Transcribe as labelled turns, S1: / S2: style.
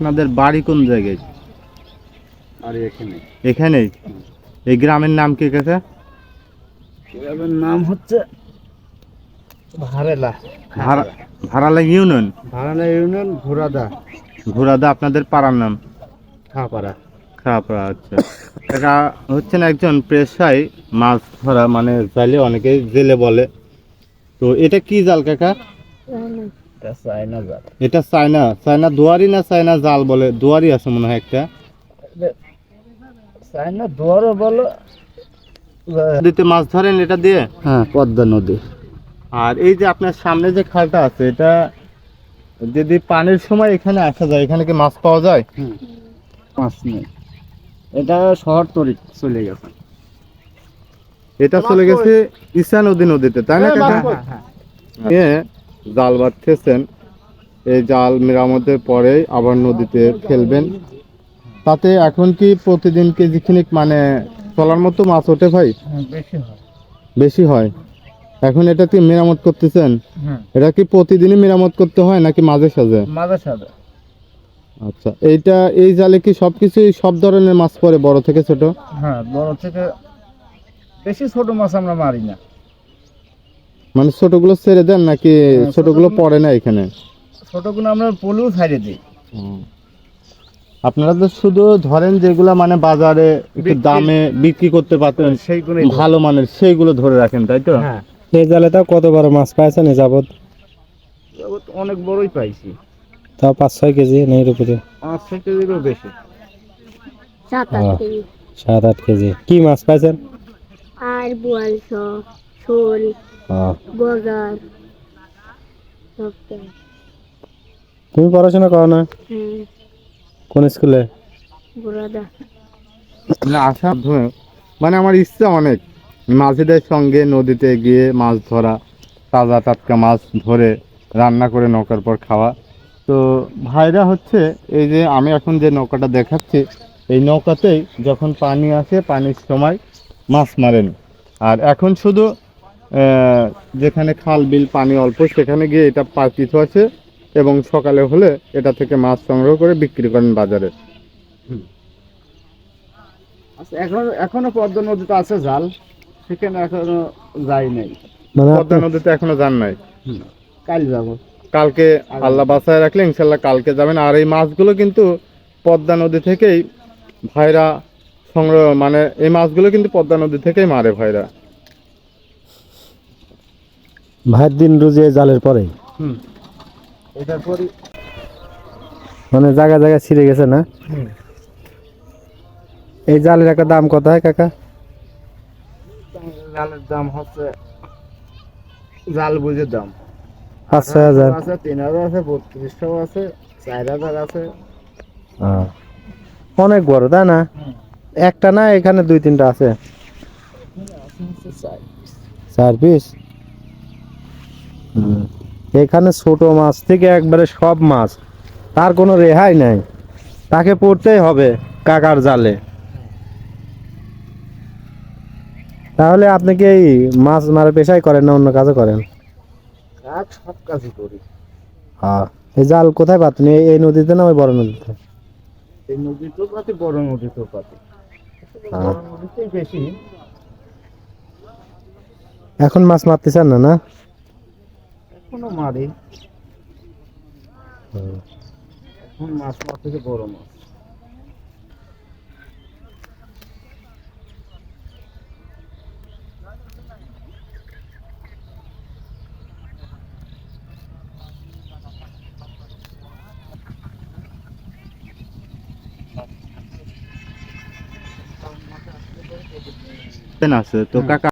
S1: আপনাদের বাড়ি কোন জায়গায়?
S2: আর এখানে।
S1: এখানেই? এই গ্রামের নাম কি কাকা?
S2: গ্রামের নাম হচ্ছে ভারেলা
S1: ভাড়ালা ইউনিয়ন?
S2: ভাড়ালা ইউনিয়ন ঘোরাদা
S1: ঘোরাদা আপনাদের পাড়ার নাম?
S2: খাপাড়া।
S1: খারাপড়া আচ্ছা। কাকা হচ্ছেন একজন পেশায় মাছ ধরা মানে জালে অনেকে জেলে বলে। তো এটা কি জাল কাকা?
S2: এটা
S1: চায়না চায়না দুয়ারি না চায়না জাল বলে? দুয়ারি আছে মনে হয় একটা।
S2: দুয়ারও বলো
S1: নদীতে মাছ ধরেন এটা দিয়ে?
S2: হ্যাঁ পদ্মা নদী।
S1: আর এই যে আপনার সামনে যে খালটা আছে এটা যদি পানির সময় এখানে আসা যায় এখানে কি মাছ পাওয়া যায়?
S2: মাছ নেই। এটা শহর তরি চলে গেছে।
S1: এটা চলে গেছে ঈশা নদী নদীতে তাই না
S2: হ্যাঁ,
S1: জাল বাঁধতেছেন এই জাল মেরামতের পরে আবার নদীতে ফেলবেন। তাতে এখন কি প্রতিদিন কেজি খানিক মানে চলার মতো মাছ ওঠে ভাই?
S2: হ্যাঁ, বেশি হয়।
S1: বেশি হয়? এখন এটা কি মেরামত করতেছেন?
S2: হ্যাঁ।
S1: এটা কি প্রতিদিনই মেরামত করতে হয় নাকি মাঝে সাঝে?
S2: মাঝে সাথে
S1: আচ্ছা এইটা এই জালে কি সবকিছুই সব ধরনের মাছ পড়ে বড় থেকে ছোট?
S2: হ্যাঁ বড় থেকে বেশি ছোট মাছ আমরা মারি না।
S1: মানে ছোটগুলো ছেড়ে দেন নাকি
S2: হ্যাঁ,
S1: ছোটগুলো পড়ে না এখানে?
S2: ছোটগুলো আমরা পলু ছাড়ে দিই।
S1: আপনারা তো শুধু ধরেন যেগুলা মানে বাজারে একটু দামে বিক্রি করতে পারতেন
S2: সেইগুলো
S1: ভালো মানের সেইগুলো ধরে রাখেন তাই তো?
S2: হ্যাঁ।
S3: এই জালে তাও কত বড় মাছ পাইছেন এ
S2: জগৎ অনেক বড়ই পাইছি।
S3: তাও পাঁচ ছয় কেজি নেই উপরে
S2: পাঁচ ছয় কেজিরও বেশি।
S4: সাত
S3: আহ।
S4: আট কেজি।
S3: সাত আট কেজি। কি মাছ পাইছেন?
S4: আর বোয়াল শোল।
S3: তুমি পড়াশোনা করো না কোন স্কুলে?
S1: মানে আসার মাধ্যমে মানে আমার ইচ্ছা অনেক। মাঝিদের সঙ্গে নদীতে গিয়ে মাছ ধরা তাজা টাটকা মাছ ধরে রান্না করে নৌকার পর খাওয়া। তো ভাইরা হচ্ছে এই যে আমি এখন যে নৌকাটা দেখাচ্ছি এই নৌকাতেই যখন পানি আসে পানির সময় মাছ মারেন। আর এখন শুধু যেখানে খাল বিল পানি অল্প সেখানে গিয়ে এটা পাতিত আছে এবং সকালে হলে এটা থেকে মাছ সংগ্রহ করে বিক্রি করেন বাজারে।
S2: আচ্ছা এখন এখনও পদ্মা নদীতে আছে জাল? সেখানে এখনও যাই নাই?
S1: পদ্মা নদীতে এখনও যান নাই?
S2: কাল যাব।
S1: কালকে আল্লাহ বাসায় রাখলে ইনশাল্লাহ কালকে যাবেন। আর এই মাছগুলো কিন্তু পদ্মা নদী থেকেই ভাইরা সংগ্রহ মানে এই মাছগুলো কিন্তু পদ্মা নদী থেকেই মারে ভাইরা।
S3: ভাইয়ের দিন রুজে জালের পরে।
S2: এটার
S3: মানে জায়গা জায়গা ছিঁড়ে গেছে না? এই জালের একটা দাম কত হয় কাকা?
S2: জালের দাম হচ্ছে জাল বুঝে দাম।
S3: পাঁচ ছয় হাজার।
S2: আছে তিন হাজার আছে বত্রিশশো আছে চার হাজার আছে।
S3: আহ, অনেক বড় তাই না? একটা না এখানে দুই তিনটা আছে? চার পিস এখানে ছোট মাছ থেকে একবারে সব মাছ। তার কোনো রেহাই নাই। তাকে পড়তেই হবে কাকার জালে। তাহলে আপনি কি এই মাছ মারা পেশাই করেন না অন্য কাজও করেন?
S2: কাজ সব কাজই করি।
S3: হ্যাঁ। এই জাল কোথায় পাতেন এই- নদীতে না ওই বড় নদীতে?
S2: এই নদীতেও পাতি বড় নদীতেও পাতি
S3: হ্যাঁ।
S2: বেশি।
S3: এখন মাছ মারতে চান না না?
S2: এখনও মারি। এখন মাছ মার থেকে বড় মাছ।
S1: আছে তো কাকা